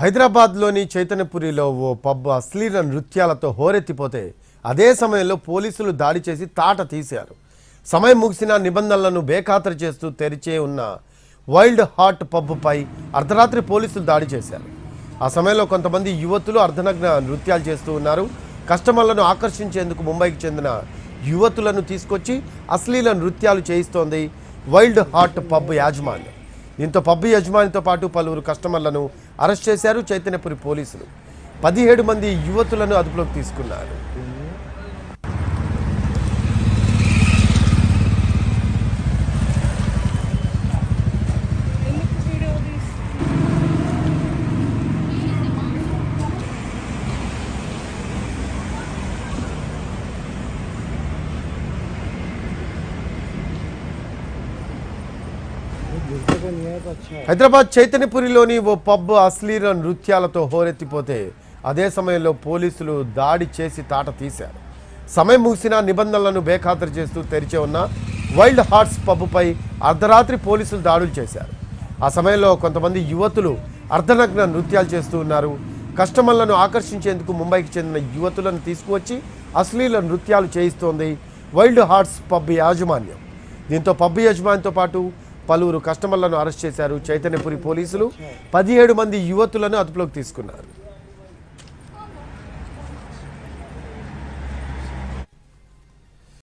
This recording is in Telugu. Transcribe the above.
హైదరాబాద్లోని చైతన్యపురిలో ఓ పబ్ అశ్లీల నృత్యాలతో హోరెత్తిపోతే అదే సమయంలో పోలీసులు దాడి చేసి తాట తీశారు. సమయం ముగిసిన నిబంధనలను బేఖాతరు చేస్తూ తెరిచే ఉన్న వైల్డ్ హార్ట్ పబ్పై అర్ధరాత్రి పోలీసులు దాడి చేశారు. ఆ సమయంలో కొంతమంది యువతులు అర్ధనగ్న నృత్యాలు చేస్తూ ఉన్నారు. కస్టమర్లను ఆకర్షించేందుకు ముంబైకి చెందిన యువతులను తీసుకొచ్చి అశ్లీల నృత్యాలు చేయిస్తోంది వైల్డ్ హార్ట్ పబ్ యాజమాన్యం. దీంతో పబ్బు యజమానితో పాటు పలువురు కస్టమర్లను అరెస్ట్ చేశారు. చైతన్యపురి పోలీసులు పదిహేడు మంది యువతులను అదుపులోకి తీసుకున్నారు. హైదరాబాద్ చైతన్యపురిలోని ఓ పబ్ అశ్లీల నృత్యాలతో హోరెత్తిపోతే అదే సమయంలో పోలీసులు దాడి చేసి తాట తీశారు. సమయం ముగిసిన నిబంధనలను బేఖాతరు చేస్తూ తెరిచే ఉన్న వైల్డ్ హార్ట్స్ పబ్పై అర్ధరాత్రి పోలీసులు దాడులు చేశారు. ఆ సమయంలో కొంతమంది యువతులు అర్ధనగ్న నృత్యాలు చేస్తూ ఉన్నారు. కస్టమర్లను ఆకర్షించేందుకు ముంబైకి చెందిన యువతులను తీసుకువచ్చి అశ్లీల నృత్యాలు చేయిస్తోంది వైల్డ్ హార్ట్స్ పబ్ యాజమాన్యం. దీంతో పబ్ యజమానితో పాటు పలువురు కస్టమర్లను అరెస్ట్ చేశారు. చైతన్యపురి పోలీసులు పదిహేడు మంది యువతులను అదుపులోకి తీసుకున్నారు.